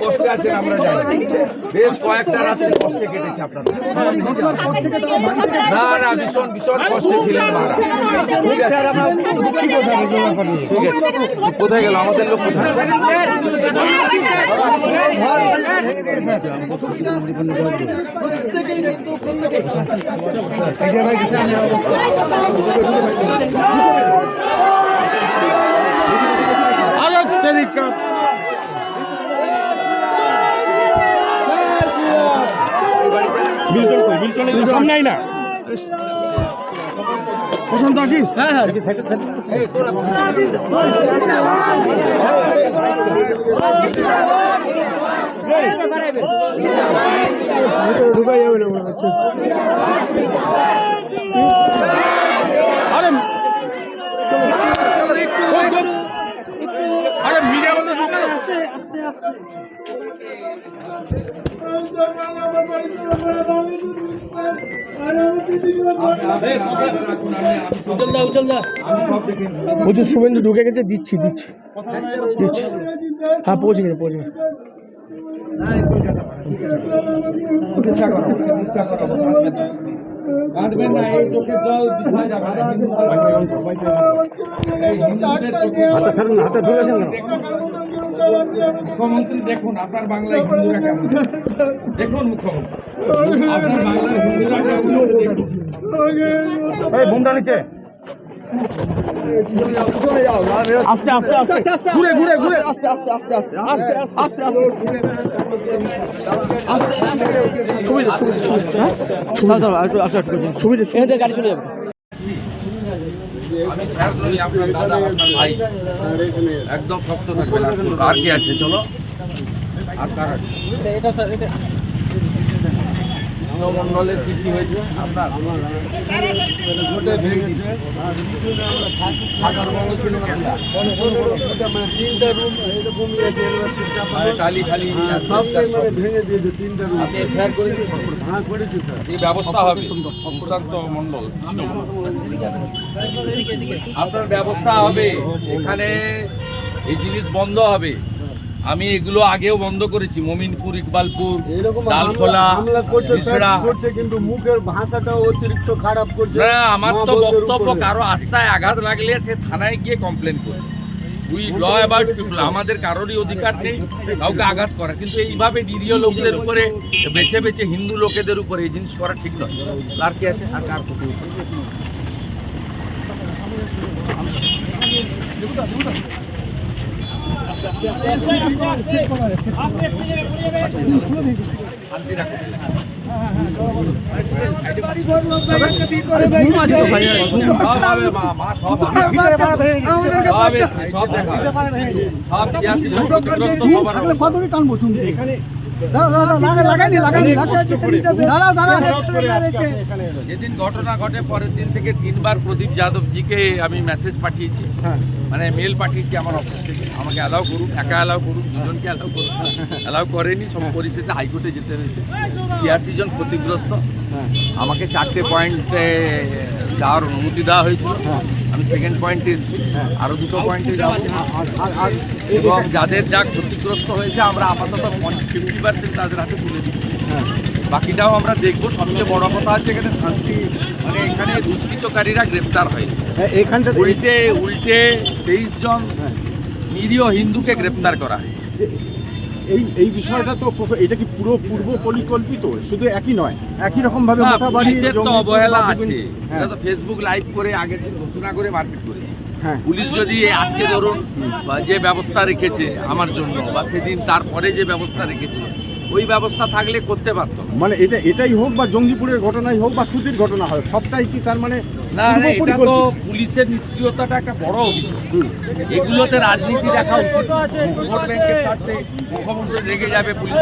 কষ্টে আছেন, আমরা জানি। বেশ কয়েকটা কষ্টে কেটেছে না না, ভীষণ ভীষণ কষ্টে ছিলেন ঠিক আছে। কোথায় গেল? আমাদের লোক কোথায়? বিলটন কই বিলটনের সামনে আই না পছন্দ আছিস হ্যাঁ হ্যাঁ ঢুকাই যাবে না মনে হচ্ছে আরে আরে মিডিয়া বন্ধ বলছি, শুভেন্দু ঢুকে গেছে, দিচ্ছি দিচ্ছি দিচ্ছি। হ্যাঁ পৌঁছে গেছে পৌঁছে গেছে। হাতে ছাড়ুন, হাতে না মুখ্যমন্ত্রী দেখুন আপনার বাংলায় হিন্দুরা কেমন দেখুন মুখ্যমন্ত্রী আপনার বাংলায় হিন্দুরা কেমন দেখুন বুমটা নিচে আস্তে আস্তে আস্তে ঘুরে ঘুরে ঘুরে আস্তে আস্তে আস্তে আস্তে আস্তে আস্তে ছবি দে, ছবি দে, ছবি দে, হ্যাঁ? ছবি দে। ছবি দে, ছবি দে, গাড়ি চলে যাবে আমি স্যার আপনার দাদা, আপনার ভাই। একদম শক্ত থাকবেন। আর আর কি আছে? চলো। আর কার আছে? এটা, স্যার, এটা। মন্ডলের কি কি হয়েছে? আপনার গোটে ভেঙেছে। আর পিছনে আমরা থাকি থাকার বন্ধ ছিল না আপনার? মানে তিনটা রুম এরকম মানে টালি খালি সবটাই মানে ভেঙে দিয়েছে তিনটা রুম। করেছেন? হ্যাঁ স্যার। এই ব্যবস্থা হবে। সুশান্ত আপনার ব্যবস্থা হবে। এখানে এই জিনিস বন্ধ হবে। আমি এগুলো আগেও বন্ধ করেছি মমিনপুর ইকবালপুর ডালখোলা মিশরা কিন্তু মুখের ভাষাটাও অতিরিক্ত খারাপ করছে না আমার তো বক্তব্য কারও আস্থায় আঘাত লাগলে সে থানায় গিয়ে কমপ্লেন করে উই ল অ্যাবাউট পিপল আমাদের কারোরই অধিকার নেই কাউকে আঘাত করা কিন্তু এইভাবে নিরীহ লোকদের উপরে বেছে বেছে হিন্দু লোকেদের উপরে এই জিনিস করা ঠিক নয়। আর কি আছে? আর কার ক্ষতি হচ্ছে? শান্তি রাখো। ঘুম আছে তো ভাই সব হবে মা, মা সব হবে। সব এসছে, সব দেখা হবে। সব ছিয়াশি জন ক্ষতিগ্রস্ত সবার হবে। এখানে যেদিন ঘটনা ঘটে পরের দিন থেকে তিনবার প্রদীপ যাদবজিকে আমি মেসেজ পাঠিয়েছি। হ্যাঁ। মানে মেল পাঠিয়েছি আমার অফিস থেকে। আমাকে অ্যালাউ করুন একা অ্যালাউ করুন দুজনকে অ্যালাউ করুন অ্যালাউ করেনি সব পরিস্থিতি হাইকোর্টে যেতে হয়েছে। ছিয়াশি জন ক্ষতিগ্রস্ত। হ্যাঁ। আমাকে চারটে পয়েন্টে যাওয়ার অনুমতি দেওয়া হয়েছিল। হ্যাঁ। আমি সেকেন্ড পয়েন্টে এসেছি হ্যাঁ। আরও দুটো পয়েন্টে এবং যাদের যা ক্ষতিগ্রস্ত হয়েছে আমরা আপাতত ফিফটি পার্সেন্ট তাদের হাতে তুলে দিচ্ছি বাকিটাও আমরা দেখব সবচেয়ে বড় কথা হচ্ছে এখানে শান্তি মানে এখানে দুষ্কৃতকারীরা গ্রেপ্তার হয় হ্যাঁ, এইখানটা উল্টে উল্টে তেইশ জন। নিরীহ হিন্দুকে গ্রেপ্তার করা হয়েছে এই এই বিষয়টা তো এটা কি পুরো পূর্ব পরিকল্পিত? শুধু একই নয় একই রকম ভাবে মাথা বাড়িয়ে তো অবহেলা আছে। হ্যাঁ এটা তো ফেসবুক লাইভ করে আগের দিন ঘোষণা করে মারপিট করেছে। হ্যাঁ। পুলিশ যদি আজকে ধরুন বা যে ব্যবস্থা রেখেছে আমার জন্য বা সেদিন তারপরে যে ব্যবস্থা রেখেছিল ওই ব্যবস্থা থাকলে করতে পারত। মানে এটা এটাই হোক বা জঙ্গিপুরের ঘটনাই হোক বা সুতির ঘটনা হয় সবটাই কি তার মানে না এটা তো পুলিশের নিষ্ক্রিয়তাটা একটা বড় অভিযোগ। এগুলোতে রাজনীতি দেখা উচিত। ভোট ব্যাংকের স্বার্থে মুখ্যমন্ত্রী রেগে যাবে পুলিশ